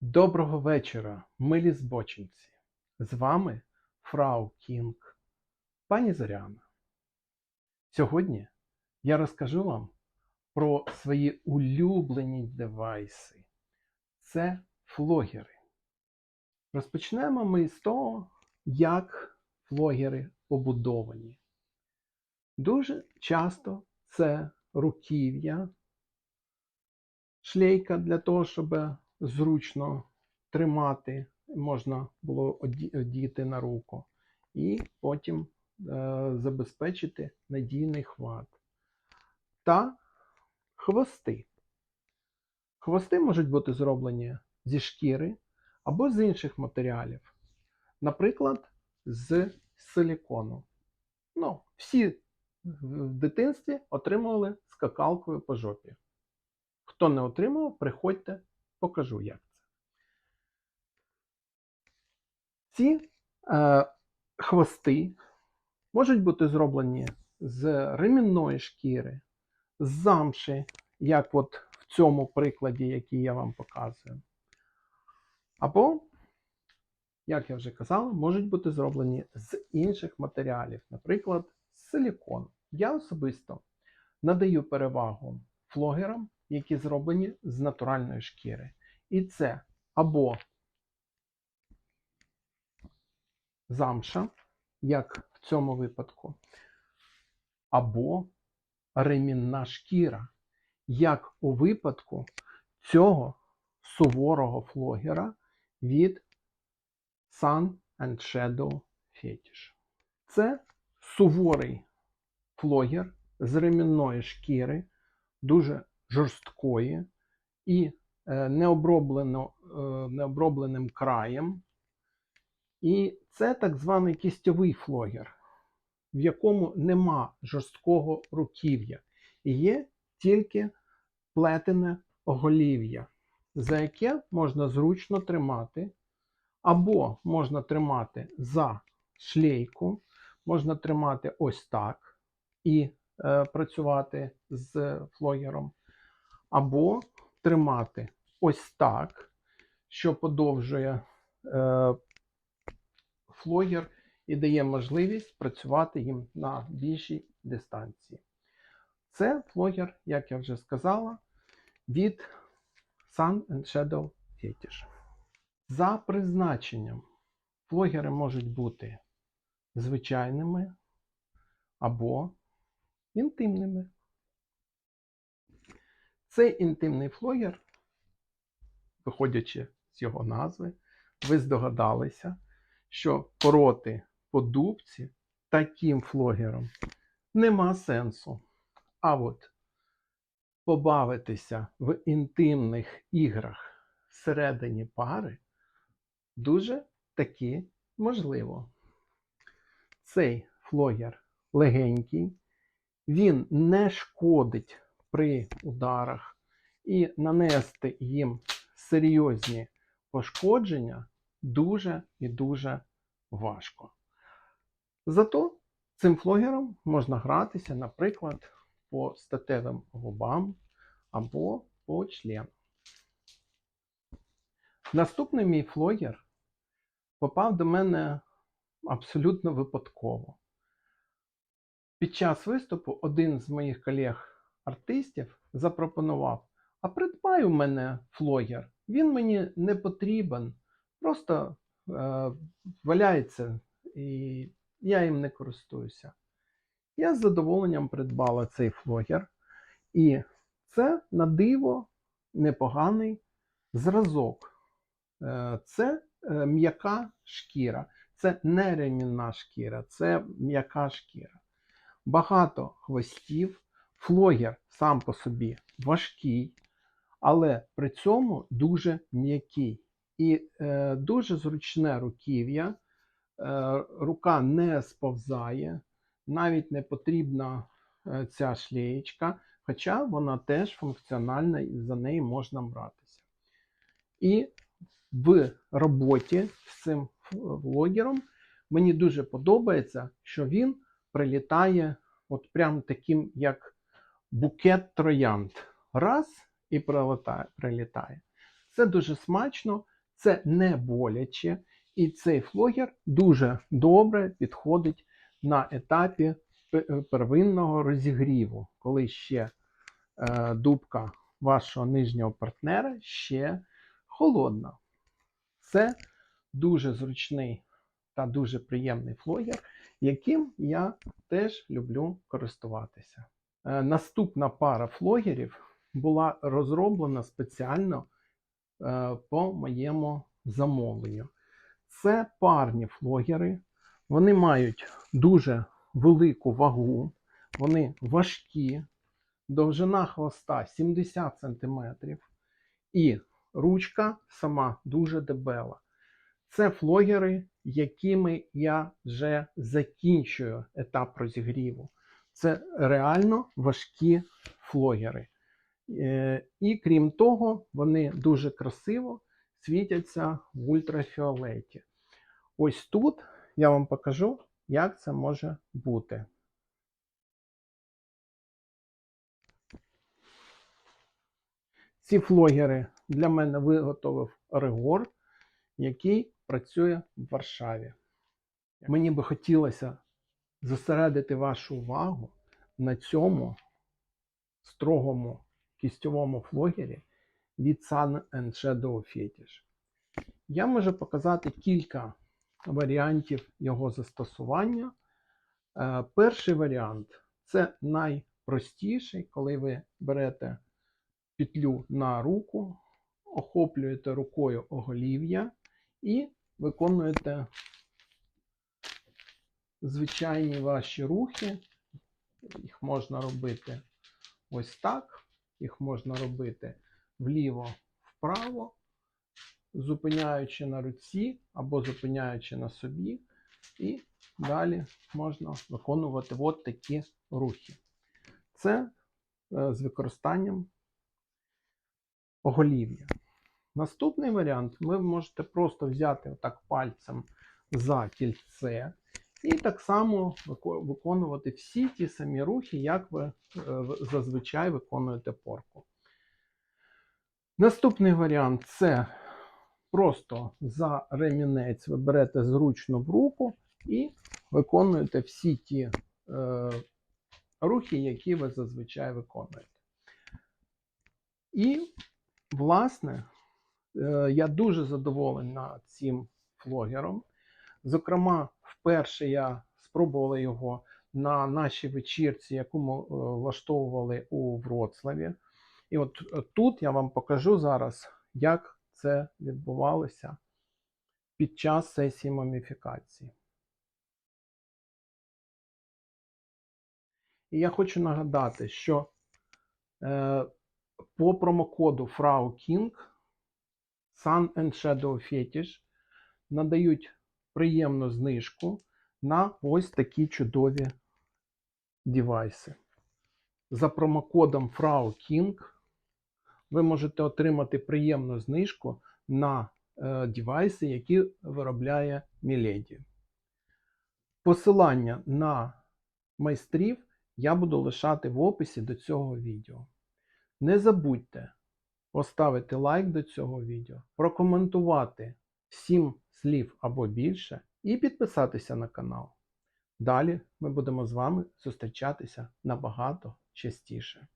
Доброго вечора, милі збочинці! З вами Фрау Кінг, пані Зоряна. Сьогодні я розкажу вам про свої улюблені девайси. Це флогери. Розпочнемо ми з того, як флогери побудовані. Дуже часто це руків'я, шлейка для того, щоб зручно тримати, можна було оді- одіти на руку, і потім е, забезпечити надійний хват. Та хвости. Хвости можуть бути зроблені зі шкіри або з інших матеріалів, наприклад, з силікону. Ну, всі в дитинстві отримували скакалкою по жопі. Хто не отримав, приходьте, покажу, як це. Ці е, хвости можуть бути зроблені з ремінної шкіри, з замши, як от в цьому прикладі, який я вам показую. Або, як я вже казав, можуть бути зроблені з інших матеріалів, наприклад, з силікону. Я особисто надаю перевагу флогерам, які зроблені з натуральної шкіри. І це або замша, як в цьому випадку, або ремінна шкіра, як у випадку цього суворого флогера від Sun and Shadow Fetish. Це суворий флогер з ремінної шкіри, дуже жорсткої і е, необроблено, е, необробленим краєм. І це так званий кістьовий флогер, в якому нема жорсткого руків'я. І є тільки плетене оголів'я, за яке можна зручно тримати, або можна тримати за шлейку, можна тримати ось так і е, працювати з флогером, або тримати ось так, що подовжує е, флогер і дає можливість працювати їм на більшій дистанції. Це флогер, як я вже сказала, від Sun and Shadow Fetish. За призначенням флогери можуть бути звичайними або інтимними. Цей інтимний флогер, виходячи з його назви, ви здогадалися, що пороти по дубці таким флогером нема сенсу. А от побавитися в інтимних іграх всередині пари дуже таки можливо. Цей флогер легенький, він не шкодить при ударах і нанести їм серйозні пошкодження дуже і дуже важко. Зато цим флогером можна гратися, наприклад, по статевим губам або по члену. Наступний мій флогер попав до мене абсолютно випадково. Під час виступу один з моїх колег-артистів запропонував: А придбай у мене флогер, він мені не потрібен, просто е, валяється і я їм не користуюся. Я з задоволенням придбала цей флогер, і це на диво непоганий зразок. Е, Це е, м'яка шкіра, це не ремінна шкіра, це м'яка шкіра. Багато хвостів, флогер сам по собі важкий, але при цьому дуже м'який. І е, дуже зручне руків'я, е, рука не сповзає, навіть не потрібна е, ця шлеєчка, хоча вона теж функціональна і за неї можна братися. І в роботі з цим влогером мені дуже подобається, що він прилітає от прям таким, як букет троянд. Раз і прилітає. Це дуже смачно, це не боляче, і цей флогер дуже добре підходить на етапі е, первинного розігріву, коли ще е, дубка вашого нижнього партнера ще холодна. Це дуже зручний та дуже приємний флогер, яким я теж люблю користуватися. Е, Наступна пара флогерів була розроблена спеціально е, по моєму замовленню. Це парні флогери, вони мають дуже велику вагу, вони важкі, довжина хвоста 70 см, і ручка сама дуже дебела. Це флогери, якими я вже закінчую етап розігріву. Це реально важкі флогери. Е, І крім того, вони дуже красиво світяться в ультрафіолеті. Ось тут я вам покажу, як це може бути. Ці флогери для мене виготовив Регор, який працює в Варшаві. Мені би хотілося зосередити вашу увагу на цьому строгому кістьовому флогері від Sun and Shadow Fetish. Я можу показати кілька варіантів його застосування. Е, Перший варіант це найпростіший, коли ви берете петлю на руку, охоплюєте рукою оголів'я і виконуєте звичайні ваші рухи. Їх можна робити ось так, їх можна робити вліво-вправо, зупиняючи на руці або зупиняючи на собі, і далі можна виконувати от такі рухи. Це е, з використанням оголів'я. Наступний варіант ви можете просто взяти отак пальцем за кільце і так само виконувати всі ті самі рухи, як ви е, зазвичай виконуєте порку. Наступний варіант це просто за ремінець ви берете зручно в руку і виконуєте всі ті е, рухи, які ви зазвичай виконуєте. І, власне, е, я дуже задоволений цим флогером. Зокрема, вперше я спробувала його на нашій вечірці, яку ми е, влаштовували у Вроцлаві. І от е, тут я вам покажу зараз, як це відбувалося під час сесії муміфікації. І я хочу нагадати, що е, по промокоду Frau King Sun and Shadow Fetish надають приємну знижку на ось такі чудові девайси. За промокодом Frau King ви можете отримати приємну знижку на е, девайси, які виробляє Milady. Посилання на майстрів я буду лишати в описі до цього відео. Не забудьте поставити лайк до цього відео, прокоментувати 7 слів або більше і підписатися на канал. Далі ми будемо з вами зустрічатися набагато частіше.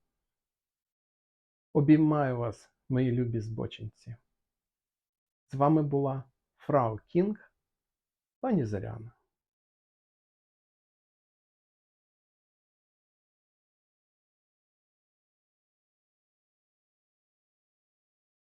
Обіймаю вас, мої любі збочинці. З вами була Фрау Кінг, пані Заряна.